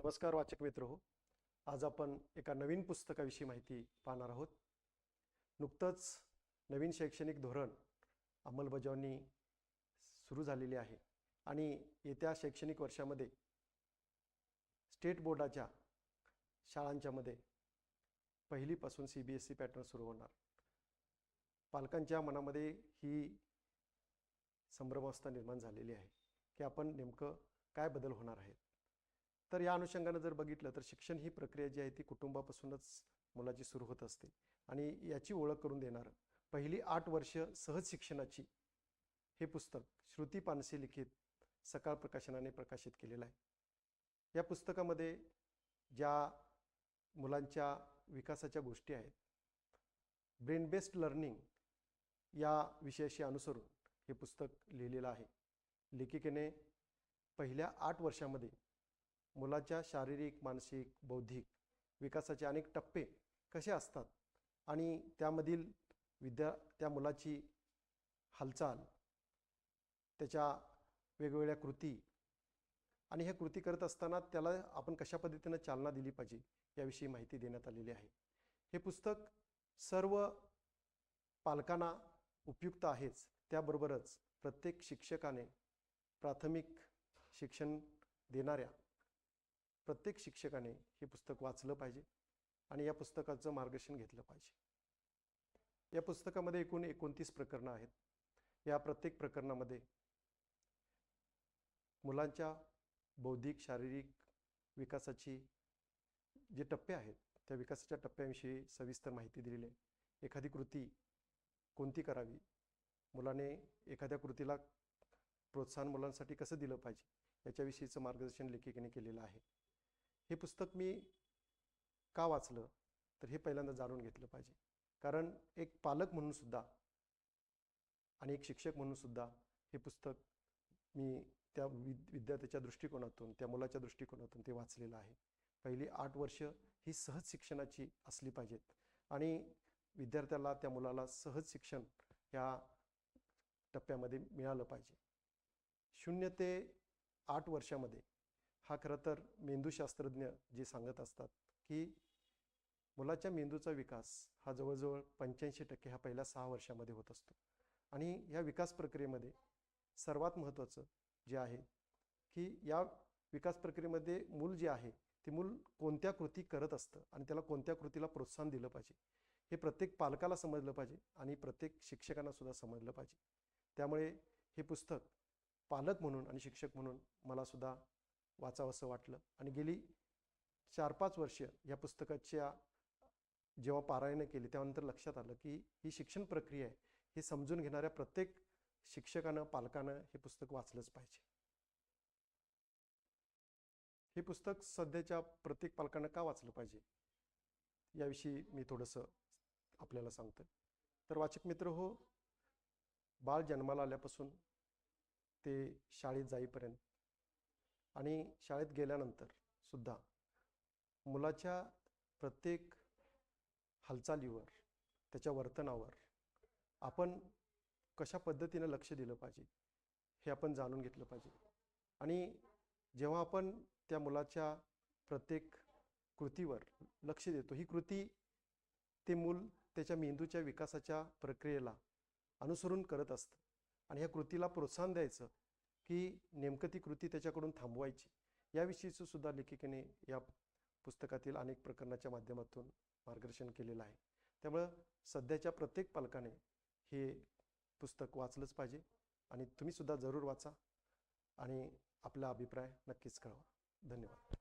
नमस्कार वाचक मित्र हो. आज आपण एका नवीन पुस्तकाविषयी माहिती पाहणार आहोत. नुकतंच नवीन शैक्षणिक धोरण अंमलबजावणी सुरू झालेली आहे आणि येत्या शैक्षणिक वर्षामध्ये स्टेट बोर्डाच्या शाळांच्यामध्ये पहिलीपासून C B S E pattern सुरू होणार. पालकांच्या मनामध्ये ही संभ्रमावस्था निर्माण झालेली आहे की आपण नेमकं काय बदल होणार आहेत? तर या अनुषंगानं जर बघितलं तर शिक्षण ही प्रक्रिया जी आहे ती कुटुंबापासूनच मुलाची सुरू होत असते. आणि याची ओळख करून देणारं पहिली आठ वर्ष सहज शिक्षणाची हे पुस्तक श्रुती पानसे लिखित सकाळ प्रकाशनाने प्रकाशित केलेलं आहे. या पुस्तकामध्ये ज्या मुलांच्या विकासाच्या गोष्टी आहेत ब्रेन बेस्ड लर्निंग या विषयाशी अनुसरून हे पुस्तक लिहिलेलं आहे. लेखिकेने पहिल्या आठ वर्षामध्ये मुलाच्या शारीरिक मानसिक बौद्धिक विकासाचे अनेक टप्पे कसे असतात आणि त्यामधील विद्या त्या मुलाची हालचाल त्याच्या वेगवेगळ्या कृती आणि ह्या कृती करत असताना त्याला आपण कशा पद्धतीनं चालना दिली पाहिजे याविषयी माहिती देण्यात आलेली आहे. हे पुस्तक सर्व पालकांना उपयुक्त आहेच. त्याबरोबरच प्रत्येक शिक्षकाने प्राथमिक शिक्षण देणाऱ्या प्रत्येक शिक्षकाने हे पुस्तक वाचलं पाहिजे आणि या पुस्तकाचं मार्गदर्शन घेतलं पाहिजे. या पुस्तकामध्ये एकूण एकोणतीस प्रकरणं आहेत. या प्रत्येक प्रकरणामध्ये मुलांच्या बौद्धिक शारीरिक विकासाची जे टप्पे आहेत त्या विकासाच्या टप्प्याविषयी सविस्तर माहिती दिलेली आहे. एखादी कृती कोणती करावी? मुलाने एखाद्या कृतीला प्रोत्साहन मुलांसाठी कसं दिलं पाहिजे? याच्याविषयीचं मार्गदर्शन लेखिकेने केलेलं आहे. हे पुस्तक मी का वाचलं? तर हे पहिल्यांदा जाणून घेतलं पाहिजे. कारण एक पालक म्हणून सुद्धा आणि एक शिक्षक म्हणून सुद्धा हे पुस्तक मी त्या विद विद्यार्थ्याच्या दृष्टिकोनातून त्या मुलाच्या दृष्टिकोनातून ते वाचलेलं आहे. पहिली आठ वर्ष ही सहज शिक्षणाची असली पाहिजेत. आणि विद्यार्थ्याला त्या मुलाला सहज शिक्षण ह्या टप्प्यामध्ये मिळालं पाहिजे. शून्य ते आठ वर्षामध्ये हा खरं तर मेंदूशास्त्रज्ञ जे सांगत असतात की मुलाच्या मेंदूचा विकास हा जवळजवळ पंच्याऐंशी टक्के हा पहिल्या सहा वर्षामध्ये होत असतो. आणि या विकास प्रक्रियेमध्ये सर्वात महत्त्वाचं जे आहे की या विकास प्रक्रियेमध्ये मूल जे आहे ते मूल कोणत्या कृती करत असतं आणि त्याला कोणत्या कृतीला प्रोत्साहन दिलं पाहिजे हे प्रत्येक पालकाला समजलं पाहिजे आणि प्रत्येक शिक्षकांना सुद्धा समजलं पाहिजे. त्यामुळे हे पुस्तक पालक म्हणून आणि शिक्षक म्हणून मला सुद्धा वाचावंसं वाटलं. आणि गेली चार पाच वर्ष या पुस्तकाच्या जेव्हा पारायणं केली त्यानंतर लक्षात आलं की ही शिक्षण प्रक्रिया आहे हे समजून घेणाऱ्या प्रत्येक शिक्षकानं पालकानं हे पुस्तक वाचलंच पाहिजे. हे पुस्तक सध्याच्या प्रत्येक पालकानं का वाचलं पाहिजे? याविषयी मी थोडंसं आपल्याला सांगतो तर वाचक मित्र हो बाळ जन्माला आल्यापासून ते शाळेत जाईपर्यंत आणि शाळेत गेल्यानंतर सुद्धा मुलाच्या प्रत्येक हालचालीवर त्याच्या वर्तनावर आपण कशा पद्धतीनं लक्ष दिलं पाहिजे हे आपण जाणून घेतलं पाहिजे. आणि जेव्हा आपण त्या मुलाच्या प्रत्येक कृतीवर लक्ष देतो ही कृती ते मूल त्याच्या मेंदूच्या विकासाच्या प्रक्रियेला अनुसरून करत असतं. आणि ह्या कृतीला प्रोत्साहन द्यायचं की नेमकं ती कृती त्याच्याकडून थांबवायची. याविषयीचं सुद्धा लेखिकेने या पुस्तकातील अनेक प्रकरणाच्या माध्यमातून मार्गदर्शन केलेलं आहे. त्यामुळं सध्याच्या प्रत्येक पालकाने हे पुस्तक वाचलंच पाहिजे आणि तुम्हीसुद्धा जरूर वाचा आणि आपला अभिप्राय नक्कीच कळवा. धन्यवाद.